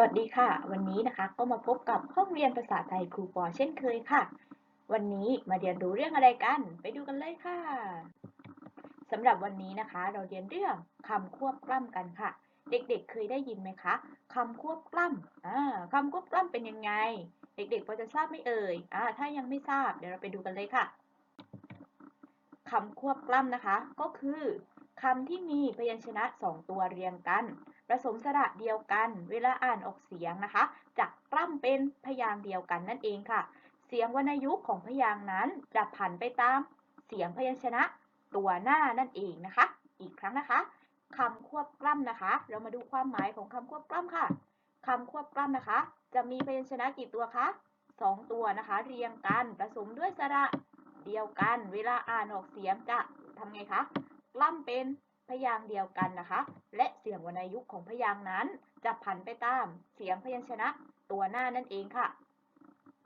วัสดีค่ะ วันนี้นะคะก็มาพบกับห้องเรียนภาษาไทยครูปอเช่นเคยค่ะ วันนี้มาเรียนรู้เรื่องอะไรกัน ไปดูกันเลยค่ะสำหรับวันนี้นะคะ เราเรียนเรื่องคำควบกล้ำกันค่ะ เด็กๆ เคยได้ยินไหมคะคำควบกล้ำอ่าคำควบกล้ำเป็นยังไง เด็กๆพอจะทราบไหมเอ่ยอ่าถ้ายังไม่ทราบเดี๋ยวเราไปดูกันเลยค่ะคำควบกล้ำนะคะ ก็คือคำที่มีพยัญชนะสองตัวเรียงกัน ผสมสระเดียวกัน เวลาอ่านออกเสียงนะคะจะกล้ำเป็นพยางค์เดียวกันนั่นเองค่ะ เสียงวรรณยุกต์ของพยางค์นั้นจะผันไปตามเสียงพยัญชนะตัวหน้านั่นเองนะคะ อีกครั้งนะคะคำควบกล้ำนะคะ เรามาดูความหมายของคำควบกล้ำค่ะคำควบกล้ำนะคะ จะมีพยัญชนะกี่ตัวคะสองตัวนะคะ เรียงกันผสมด้วยสระเดียวกัน เวลาอ่านออกเสียงจะทำไงคะกล้ำเป็น พยางค์เดียวกันนะคะ และเสียงวรรณยุกต์ของพยางค์นั้น จะผันไปตามเสียงพยัญชนะตัวหน้านั่นเองค่ะ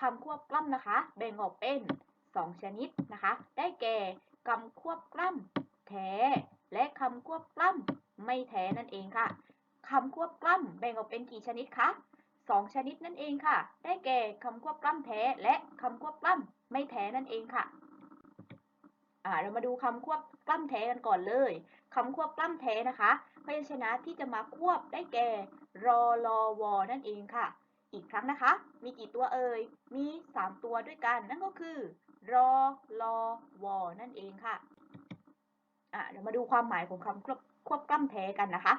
คำควบกล้ำนะคะ แบ่งออกเป็น 2 ชนิดนะคะ ได้แก่คำควบกล้ำแท้และคำควบกล้ำไม่แท้นั่นเองค่ะคำควบกล้ำแบ่งออกเป็นกี่ชนิดคะสองชนิดนั่นเองค่ะ ได้แก่คำควบกล้ำแท้และคำควบกล้ำไม่แท้นั่นเองค่ะ อ่าเรามาดูคำควบกล้ำแท้กันก่อนเลยคำควบกล้ำแท้นะคะพยัญชนะที่จะมาควบได้แก่รอลอวอนั่นเองค่ะ อีกครั้งนะคะ มีกี่ตัวเอ่ย มี 3 ตัวด้วยกัน นั่นก็คือรอลอวอนั่นเองค่ะอะเดี๋ยวมาดูความหมายของคำควบควบกล้ำแท้กันนะคะ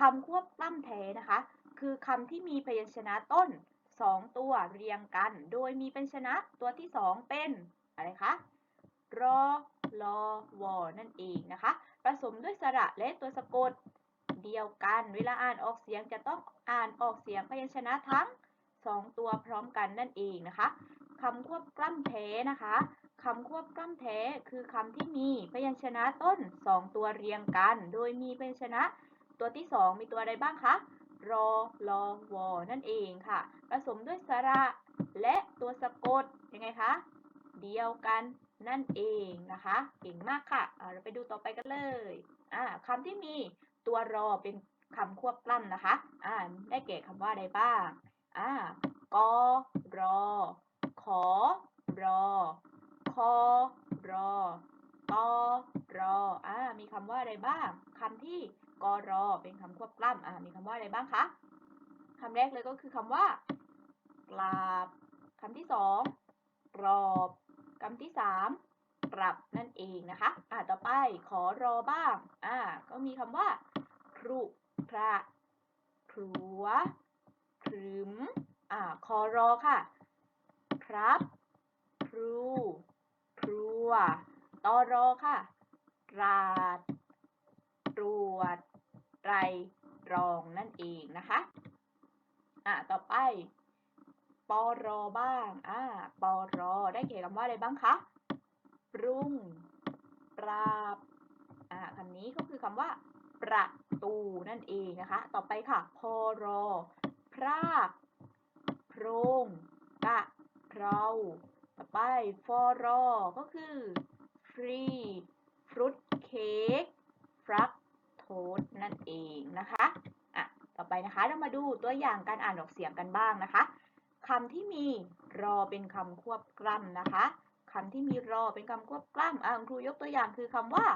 คำควบกล้ำแท้นะคะ คือคำที่มีพยัญชนะต้น 2 ตัวเรียงกัน โดยมีพยัญชนะตัวที่ 2 เป็นอะไรคะรอ ลอวอนั่นเองนะคะ ผสมด้วยสระและตัวสะกดเดียวกัน เวลาอ่านออกเสียงจะต้องอ่านออกเสียงพยัญชนะทั้ง 2 ตัวพร้อมกันนั่นเองนะคะคำควบกล้ำแท้นะคะคำควบกล้ำแท้คือคำที่มีพยัญชนะต้น 2 ตัวเรียงกัน โดยมีพยัญชนะตัวที่ 2 มีตัวอะไรบ้างคะรอลอวอนั่นเองค่ะ ผสมด้วยสระและตัวสะกดยังไงคะ เดียวกัน นั่นเองนะคะ เก่งมากค่ะเราไปดูต่อไปกันเลยอ่าคำที่มีตัวรอเป็นคำควบกล้ำนะคะได้แก่คำว่าอะไรบ้างอ่ากรอ ขอ รอ คอ รอตอรออ่ามีคำว่าอะไรบ้าง คำที่กรอ เป็นคำควบกล้ำอ่ามีคำว่าอะไรบ้างคะคำแรกเลยก็คือคำว่า กราบคำที่สองกรอบ คำที่สามกลับนั่นเองนะคะ อ่าต่อไปขอรอบ้าง อ่า ก็มีคำว่า ครุพระครัวครึมอ่าคอรอค่ะ ครับ ครู ครัวตอรอค่ะราดตรวจไรรองนั่นเองนะคะ อ่าต่อไป ปอรอบ้าง อ่า ปอรอ ได้เกี่ยวกับว่าอะไรบ้างคะ ปรุง ปราบ อ่าคำนี้ก็คือคำว่า ประตูนั่นเองนะคะ ต่อไปค่ะ พอรอ พรากโพรง กะ เพรา ต่อไป ฟอรอ ก็คือฟรีฟรุตเค้กฟรักโทสนั่นเองนะคะ อะ ต่อไปนะคะ เรามาดูตัวอย่างการอ่านออกเสียงกันบ้างนะคะ คำที่มีรอเป็นคำควบกล้ำนะคะคำที่มีรอเป็นคำควบกล้ำอ่าครูยกตัวอย่างคือคำว่า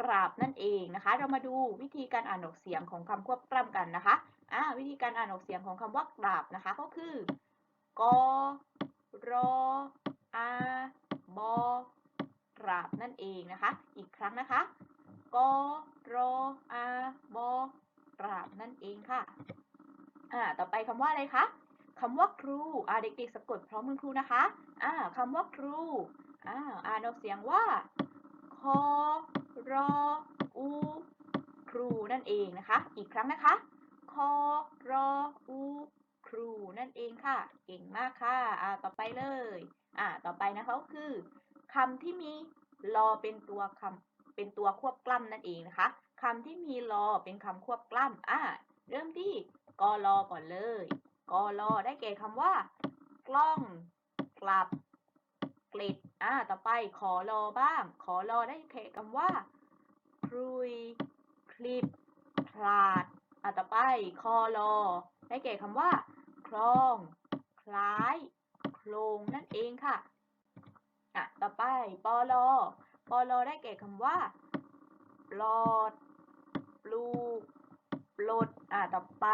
กราบนั่นเองนะคะ เรามาดูวิธีการอ่านออกเสียงของคำควบกล้ำกันนะคะอ่าวิธีการอ่านออกเสียงของคำว่ากราบนะคะ ก็คือกรออาบอกราบนั่นเองนะคะ อีกครั้งนะคะกรออาบอกราบนั่นเองค่ะอ่าต่อไปคำว่าอะไรคะ คำว่าครูอ่าเด็กๆสะกดพร้อมคุณครูนะคะอ่าคำว่าครูอ่าอ่านออกเสียงว่าคอรออูครูนั่นเองนะคะ อีกครั้งนะคะคอรออูครูนั่นเองค่ะ เก่งมากค่ะอ่าต่อไปเลย อ่าต่อไปนะคะก็คือคำที่มีรอเป็นตัวคำเป็นตัวควบกล้ำนั่นเองนะคะคำที่มีรอเป็นคำควบกล้ำอ่าเริ่มที่กอรอก่อนเลย กอลอได้แก่คำว่า กล้องกลับกลิดอ่าต่อไปขอรอบ้าง ขอรอได้แก่คำว่าครุยคลิปพลาดอ่าต่อไปคอรอได้แก่คำว่า คลอง คล้ายโครงนั่นเองค่ะอะต่อไปปอลอปอลอได้แก่คำว่าปลอด ปลูก ลด อะต่อไป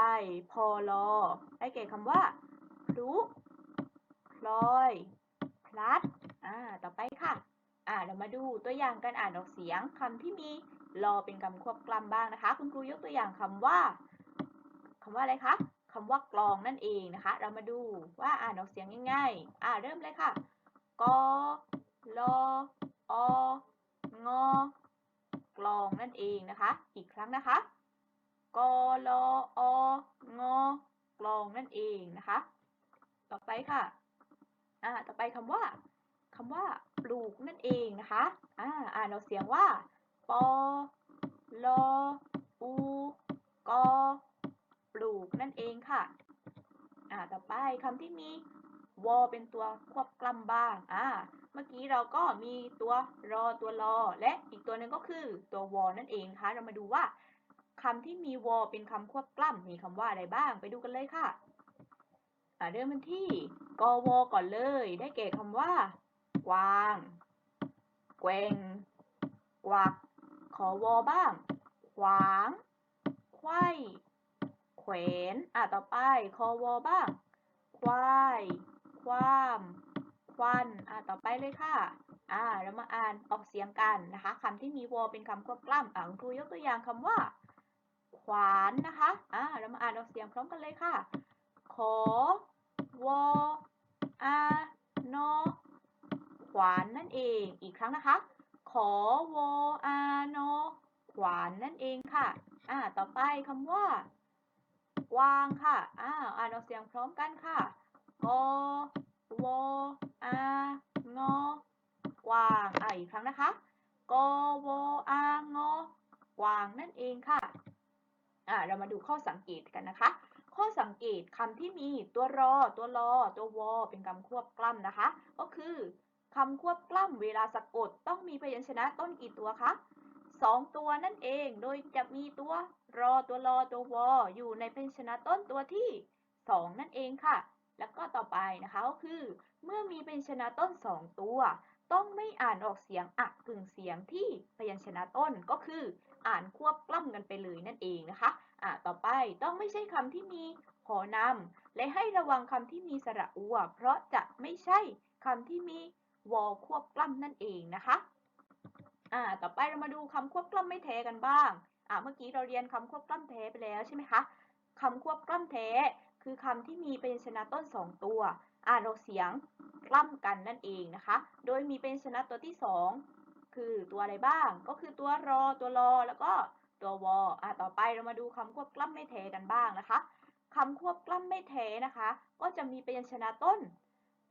พอลอได้แก่คำว่าพลุพลอย พลัด อ่า ต่อไปค่ะ อ่า เรามาดูตัวอย่างการอ่านออกเสียงคำที่มีรอเป็นคำควบกล้ำบ้างนะคะ คุณครูยกตัวอย่างคำว่าคำว่าอะไรคะคำว่ากลองนั่นเองนะคะ เรามาดูว่าอ่านออกเสียงง่ายๆ อ่าเริ่มเลยค่ะกลอองอกลองนั่นเองนะคะ อีกครั้งนะคะ กลองกลองนั่นเองนะคะ ต่อไปค่ะอ่าต่อไปคำว่าคำว่า ปลูกนั่นเองนะคะอ่าอ่านออกเสียงว่าปอลออูกอปลูกนั่นเองค่ะอ่าต่อไปคำที่มีวอเป็นตัวควบกล้ำบ้างอ่าเมื่อกี้เราก็มีตัวรอตัวรอและอีกตัวหนึ่งก็คือตัววอนั่นเองค่ะ เรามาดูว่า คำที่มีวอเป็นคำควบกล้ำมีคำว่าอะไรบ้าง ไปดูกันเลยค่ะเริ่มกันที่กวก่อนเลย ได้แก่คำว่า กวาง แกว่งกวัก ขอวอบ้าง ขวาง ไข้แขวน อะ ต่อไป คอวอบ้าง ควาย ความควันอะ ต่อไปเลยค่ะ อ่า เรามาอ่านออกเสียงกันนะคะคำที่มีวอเป็นคำควบกล้ำอะครูยกตัวอย่างคำว่า ขวานนะคะ อ่า เรามาอ่านออกเสียงพร้อมกันเลยค่ะ ขอวออานอขวานนั่นเอง อีกครั้งนะคะ ขอวออานอขวานนั่นเองค่ะ อ่า ต่อไปคำว่ากวางค่ะ อ่า อ่านออกเสียงพร้อมกันค่ะกอวออางอกวาง อ่าอีกครั้งนะคะกอวออางอกวางนั่นเองค่ะ เรามาดูข้อสังเกตกันนะคะ ข้อสังเกตคำที่มีตัวรอ ตัวรอ ตัววอ เป็นคำควบกล้ำนะคะ ก็คือคำควบกล้ำเวลาสะกดต้องมีพยัญชนะต้นกี่ตัวคะสองตัวนั่นเอง โดยจะมีตัวรอ ตัวรอ ตัววอ อยู่ในพยัญชนะต้นตัวที่สองนั่นเองค่ะ แล้วก็ต่อไปนะคะก็คือ เมื่อมีพยัญชนะต้นสองตัว ต้องไม่อ่านออกเสียงอักกึ่งเสียงที่พยัญชนะต้นก็คือ อ่านควบกล้ำกันไปเลยนั่นเองนะคะอ่าต่อไปต้องไม่ใช่คำที่มีหอนำและให้ระวังคำที่มีสระอัว เพราะจะไม่ใช่คำที่มีวอควบกล้ำนั่นเองนะคะอ่าต่อไปเรามาดูคำควบกล้ำไม่แท้กันบ้างอ่าเมื่อกี้เราเรียนคำควบกล้ำแท้ไปแล้วใช่ไหมคะคำควบกล้ำแท้ คือคำที่มีพยัญชนะต้นสองตัว อ่านออกเสียงกล้ำกันนั่นเองนะคะ โดยมีพยัญชนะตัวที่สองคือตัวอะไรบ้าง ก็คือตัวรอ ตัวรอ แล้วก็ตัววออ่าต่อไปเรามาดูคำควบกล้ำไม่แท้กันบ้างนะคะคำควบกล้ำไม่แท้นะคะ ก็จะมีพยัญชนะต้น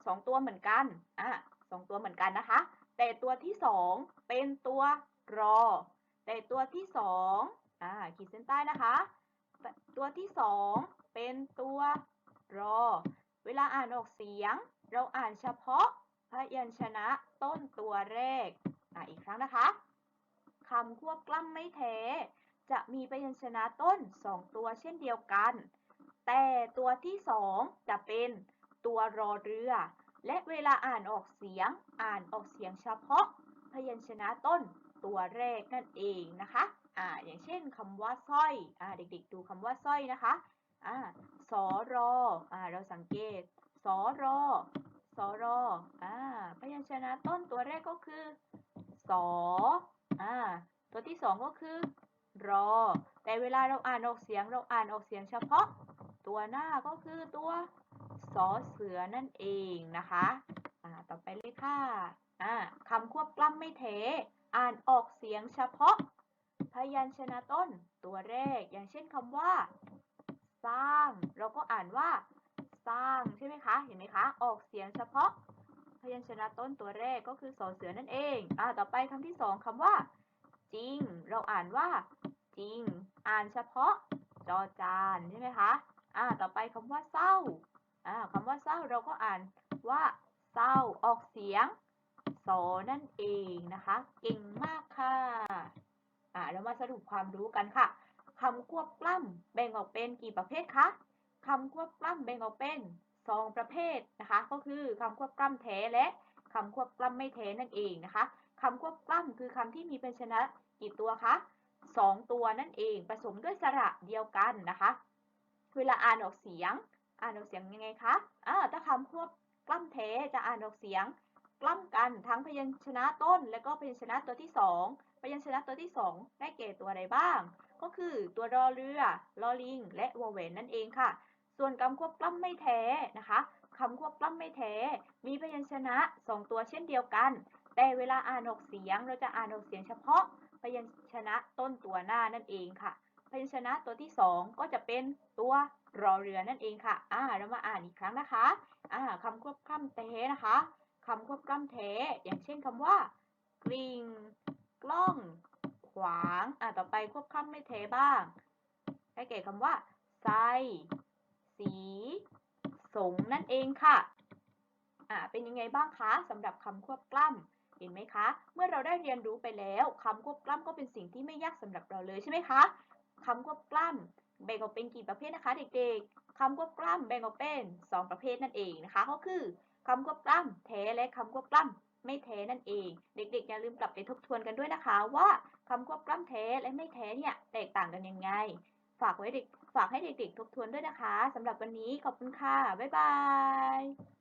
สองตัวเหมือนกัน อะสองตัวเหมือนกันนะคะ แต่ตัวที่สองเป็นตัวรอ แต่ตัวที่สองอ่าขีดเส้นใต้นะคะ ตัวที่สอง เป็นตัวรอ เวลาอ่านออกเสียง เราอ่านเฉพาะพยัญชนะต้นตัวแรกอ่าอีกครั้งนะคะคำควบกล้ำไม่แท้จะมีพยัญชนะต้นสองตัวเช่นเดียวกัน แต่ตัวที่สองจะเป็นตัวรอเรือ และเวลาอ่านออกเสียง อ่านออกเสียงเฉพาะ พยัญชนะต้นตัวแรกนั่นเองนะคะอ่าอย่างเช่นคำว่าสร้อยอ่าเด็กๆ ดูคำว่าสร้อยนะคะ อ่าสอรออ่าเราสังเกตสอรอสอรออ่าพยัญชนะต้นตัวแรกก็คือสออ่าตัวที่สองก็คือ รอ แต่เวลาเราอ่านออกเสียงเราอ่านออกเสียงเฉพาะ ตัวหน้าก็คือตัวสอเสือนั่นเองนะคะอ่าต่อไปเลยค่ะอ่าคำควบกล้ำไม่เท อ่านออกเสียงเฉพาะ พยัญชนะต้นตัวแรก อย่างเช่นคำว่าสร้างเราก็อ่านว่าสร้างใช่ไหมคะ เห็นไหมคะ ออกเสียงเฉพาะพยัญชนะต้นตัวแรกก็คือสอเสือนั่นเอง อ่า ต่อไปคำที่สองคำว่า จริง เราอ่านว่า จริง อ่านเฉพาะจอจานใช่ไหมคะ อ่า ต่อไปคำว่าเศร้า อ่าคำว่าเศร้าเราก็อ่านว่าเศร้า ออกเสียงสอนั่นเองนะคะ เก่งมากค่ะ อ่าเรามาสรุปความรู้กันค่ะคำควบกล้ำแบ่งออกเป็นกี่ประเภทคะ คำควบกล้ำแบ่งออกเป็นสองประเภทนะคะ ก็คือคำควบกล้ำแท้และคำควบกล้ำไม่แท้นั่นเองนะคะคำควบกล้ำคือคำที่มีพยัญชนะกี่ตัวคะสองตัวนั่นเองผสมด้วยสระเดียวกันนะคะ เวลาอ่านออกเสียง อ่านออกเสียงยังไงคะอ่าถ้าคำควบกล้ำแท้จะอ่านออกเสียงกล้ำกันทั้งพยัญชนะต้น และก็พยัญชนะตัวที่สองพยัญชนะตัวที่สองได้แก่ตัวอะไรบ้าง ก็คือตัวรอเรือลอลิง และวอแหวนนั่นเองค่ะ ส่วนคำควบกล้ำไม่แท้นะคะคำควบกล้ำไม่แท้ มีพยัญชนะสองตัวเช่นเดียวกัน แต่เวลาอ่านออกเสียงเราจะอ่านออกเสียงเฉพาะ พยัญชนะต้นตัวหน้านั่นเองค่ะ พยัญชนะตัวที่สองก็จะเป็นตัวรอเรือนั่นเองค่ะ อ่า เรามาอ่านอีกครั้งนะคะ อ่าคำควบกล้ำแท้นะคะคำควบกล้ำแท้ อย่างเช่นคำว่ากริงกล้อง ขวาง อ่าต่อไปควบกล้ำไม่แท้บ้างได้แก่คำว่าไซ สีสงนั่นเองค่ะอ่าเป็นยังไงบ้างคะสำหรับคำควบกล้ำเห็นไหมคะ เมื่อเราได้เรียนรู้ไปแล้วคำควบกล้ำก็เป็นสิ่งที่ไม่ยากสำหรับเราเลยใช่ไหมคะคำควบกล้ำแบ่งออกเป็นกี่ประเภทนะคะเด็กๆคำควบกล้ำแบ่งออกเป็น 2 ประเภทนั่นเองนะคะก็คือคำควบกล้ำแท้และคำควบกล้ำไม่แท้นั่นเอง เด็กๆอย่าลืมกลับไปทบทวนกันด้วยนะคะว่าคำควบกล้ำแท้และไม่แท้เนี่ยแตกต่างกันยังไง ฝากไว้เด็กฝากให้เด็กๆทบทวนด้วยนะคะสำหรับวันนี้ขอบคุณค่ะ บ๊ายบาย